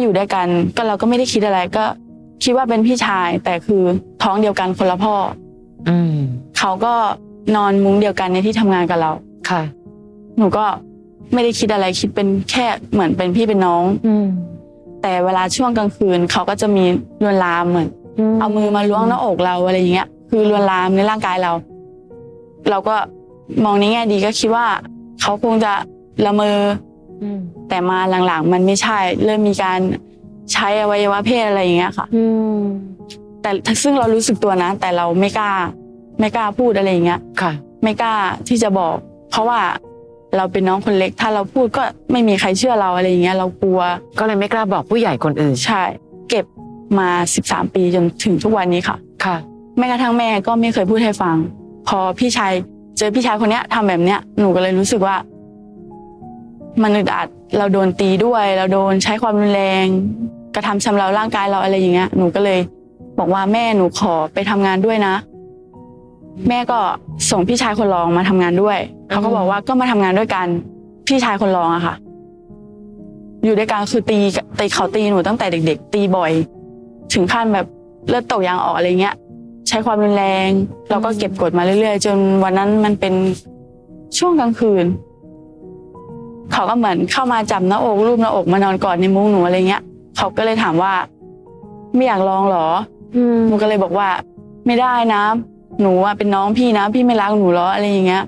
อยู่ด้วยกัน ก็เราก็ไม่ได้คิดอะไรก็ คิดว่าเป็นพี่ชาย แต่คือท้องเดียวกันคนละพ่อ อืมเขาก็นอนมุ้งเดียวกันในที่ทำงานกับเรา ค่ะ หนูก็ไม่ได้คิดอะไรคิดเป็นแค่เหมือนเป็นพี่เป็นน้อง อืมแต่เวลาช่วงกลางคืนเขาก็จะมีลวนลามเหมือน เอามือมาล้วงหน้าอกเราอะไรอย่างเงี้ย คือลวนลามในร่างกายเรา เราก็มองในแง่ดีก็คิดว่า เขาคงจะละเมออืม แต่มาหลังๆ มันไม่ใช่ เริ่มมีการใช้อวัยวะเพศอะไรอย่างเงี้ยค่ะอืมแต่ซึ่งเรารู้สึกตัวนะ แต่เราไม่กล้า ไม่กล้าพูดอะไรอย่างเงี้ยค่ะ ไม่กล้าที่จะบอก เพราะว่าเราเป็นน้องคนเล็ก ถ้าเราพูดก็ไม่มีใครเชื่อเราอะไรอย่างเงี้ย เรากลัว ก็เลยไม่กล้าบอกผู้ใหญ่คนอื่นใช่ เก็บมา13ปีจนถึงทุกวันนี้ค่ะค่ะแม้กระทั่งแม่ก็ไม่เคยพูดให้ฟัง พอพี่ชายเจอพี่ชายคนเนี้ยทำแบบเนี้ยหนูก็เลยรู้สึกว่า มันอึดอัดเราโดนตีด้วย เราโดนใช้ความรุนแรง กระทำชำเราร่างกายเราอะไรอย่างเงี้ยหนูก็เลย บอกว่าแม่หนูขอไปทำงานด้วยนะ แม่ก็ส่งพี่ชายคนรองมาทำงานด้วยเขาก็บอกว่าก็มาทำงานด้วยกันพี่ชายคนรองอะค่ะ อยู่ด้วยกันคือตีตีเขาตีหนูตั้งแต่เด็ก ๆ ตีบ่อย ถึงขั้นแบบเลือดตกยางออกอะไรเงี้ย ใช้ความรุนแรง เราก็เก็บกดมาเรื่อยๆ จนวันนั้นมันเป็นช่วงกลางคืน เขาก็เหมือนเข้ามาจับหน้าอกรูปหน้าอกมานอนกอดในมุ้งหนูอะไรเงี้ย เขาก็เลยถามว่า ไม่อยากลองเหรออืมหนูก็เลยบอกว่า ไม่ได้นะ หนูอะเป็นน้องพี่นะ พี่ไม่รักหนูเหรออะไรอย่างเงี้ย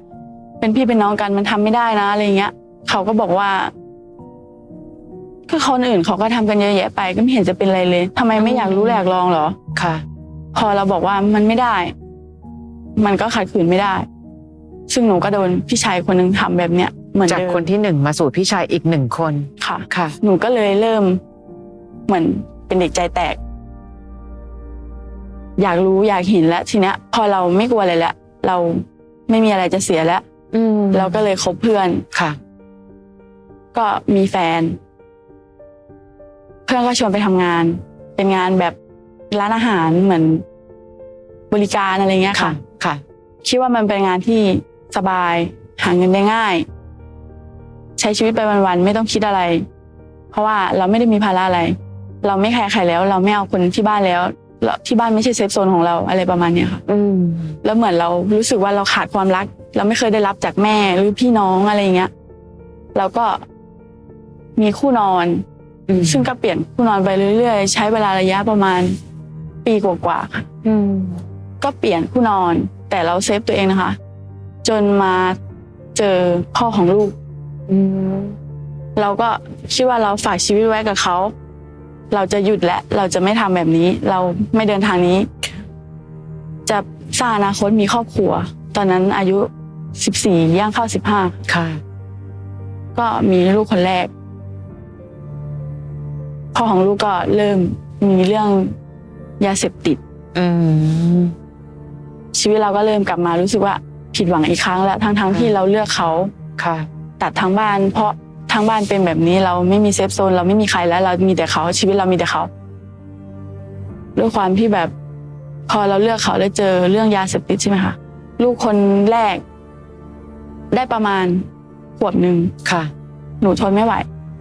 เป็นพี่เป็นน้องกันมันทำไม่ได้นะอะไรอย่างเงี้ย เขาก็บอกว่าก็คนอื่นเขาก็ทำกันเยอะแยะไปก็ไม่เห็นจะเป็นอะไรเลยทำไมไม่อยากรู้อยากลองเหรอค่ะ พอเราบอกว่ามันไม่ได้ มันก็ขัดขืนไม่ได้ ซึ่งหนูก็โดนพี่ชายคนหนึ่งทำแบบเนี้ย เหมือนจากเดิมคนที่หนึ่งมาสู่พี่ชายอีกหนึ่งคนค่ะ ค่ะ หนูก็เลยเริ่ม เหมือนเป็นเด็กใจแตก อยากรู้อยากเห็นแล้วทีเนี้ย พอเราไม่กลัวอะไรแล้วเราไม่มีอะไรจะเสียแล้วอืมเราก็เลยคบเพื่อน ค่ะ ก็มีแฟน เพื่อนก็ชวนไปทำงาน เป็นงานแบบร้านอาหารเหมือนบริการอะไรเงี้ยค่ะ ค่ะค่ะคิดว่ามันเป็นงานที่สบายหาเงินได้ง่าย ใช้ชีวิตไปวันๆไม่ต้องคิดอะไร เพราะว่าเราไม่ได้มีภาระอะไร เราไม่แคร์ใครแล้ว เราไม่เอาคนที่บ้านแล้วแล้วที่บ้านไม่ใช่เซฟโซนของเราอะไรประมาณเนี้ยค่ะอืมแล้วเหมือนเรารู้สึกว่าเราขาดความรัก เราไม่เคยได้รับจากแม่หรือพี่น้องอะไรอย่างเงี้ยเราก็มีคู่นอนอืมซึ่งก็เปลี่ยนคู่นอนไปเรื่อยๆ ใช้เวลาระยะประมาณ ปีกว่าๆค่ะอืมก็เปลี่ยนคู่นอน แต่เราเซฟตัวเองนะคะ จนมาเจอพ่อของลูกอืม เราก็คิดว่าเราฝากชีวิตไว้กับเขา เราจะหยุดและ เราจะไม่ทำแบบนี้ เราไม่เดินทางนี้ จะสร้างอนาคตมีครอบครัว ตอนนั้นอายุสิบสี่ย่างเข้าสิบห้าค่ะ ก็มีลูกคนแรกพ่อของลูกก็เริ่มมีเรื่องยาเสพติดอืมชีวิตเราก็เริ่มกลับมารู้สึกว่าผิดหวังอีกครั้งแล้วทั้งๆทค่ะที่เราเลือกเขาค่ะ ตัดทางบ้าน เพราะทางบ้านเป็นแบบนี้เราไม่มีเซฟโซน เราไม่มีใครแล้ว เรามีแต่เขาชีวิตเรามีแต่เขาด้วยความที่แบบ พอเราเลือกเขาแล้วเจอเรื่องยาเสพติดใช่ไหมคะลูกคนแรก ได้ประมาณขวบหนึ่งค่ะ หนูทนไม่ไหว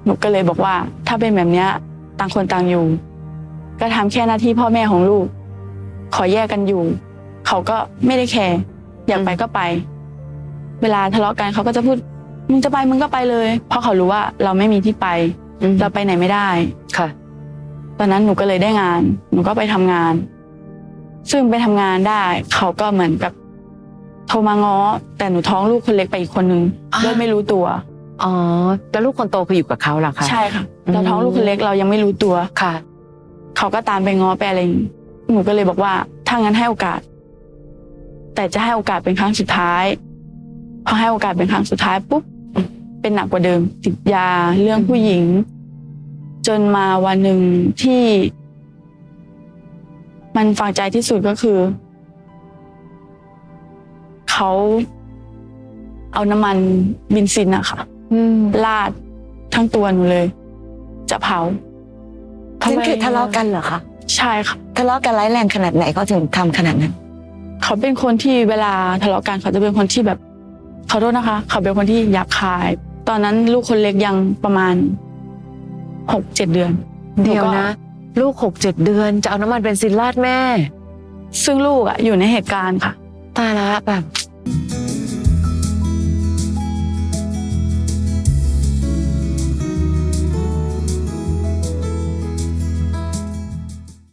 หนูก็เลยบอกว่า ถ้าเป็นแบบเนี้ยต่างคนต่างอยู่ ก็ทำแค่หน้าที่พ่อแม่ของลูก ขอแยกกันอยู่ เขาก็ไม่ได้แคร์อยากไปก็ไป เวลาทะเลาะกันเขาก็จะพูด มึงจะไปมึงก็ไปเลย เพราะเขารู้ว่าเราไม่มีที่ไป อืมเราไปไหนไม่ได้ ค่ะ ตอนนั้นหนูก็เลยได้งาน หนูก็ไปทำงาน ซึ่งไปทำงานได้ เขาก็เหมือนกับโทรมาง้อ แต่หนูท้องลูกคนเล็กไปอีกคนนึงอ่า โดยไม่รู้ตัว อ๋อแล้วลูกคนโตคืออยู่กับเขาเหรอคะ ใช่ค่ะ อืม เราท้องลูกคนเล็กเรายังไม่รู้ตัว ค่ะ เขาก็ตามไปง้อไปอะไรอย่างงี้หนูก็เลยบอกว่าถ้างั้นให้โอกาส แต่จะให้โอกาสเป็นครั้งสุดท้าย พอให้โอกาสเป็นครั้งสุดท้ายปุ๊บ เป็นหนักกว่าเดิมติดยาเรื่องผู้หญิง จนมาวันหนึ่งที่ มันฝังใจที่สุดก็คือเขาเอาน้ำมันบินซินอะค่ะอืมลาดทั้งตัวหนูเลย จะเผานั่นคือทะเลาะกันเหรอคะใช่ค่ะทะเลาะกันร้ายแรงขนาดไหนเขาถึงทำขนาดนั้น เขาเป็นคนที่เวลาทะเลาะกันเขาจะเป็นคนที่แบบขอโทษนะคะ เขาเป็นคนที่หยาบคาย ตอนนั้นลูกคนเล็กยังประมาณหกเจ็ดเดือนเดี๋ยวหก็นะ ลูกหกเจ็ดเดือนจะเอาน้ำมันเบนซินราดแม่ ซึ่งลูกอะอยู่ในเหตุการณ์ค่ะ ตายละแบบ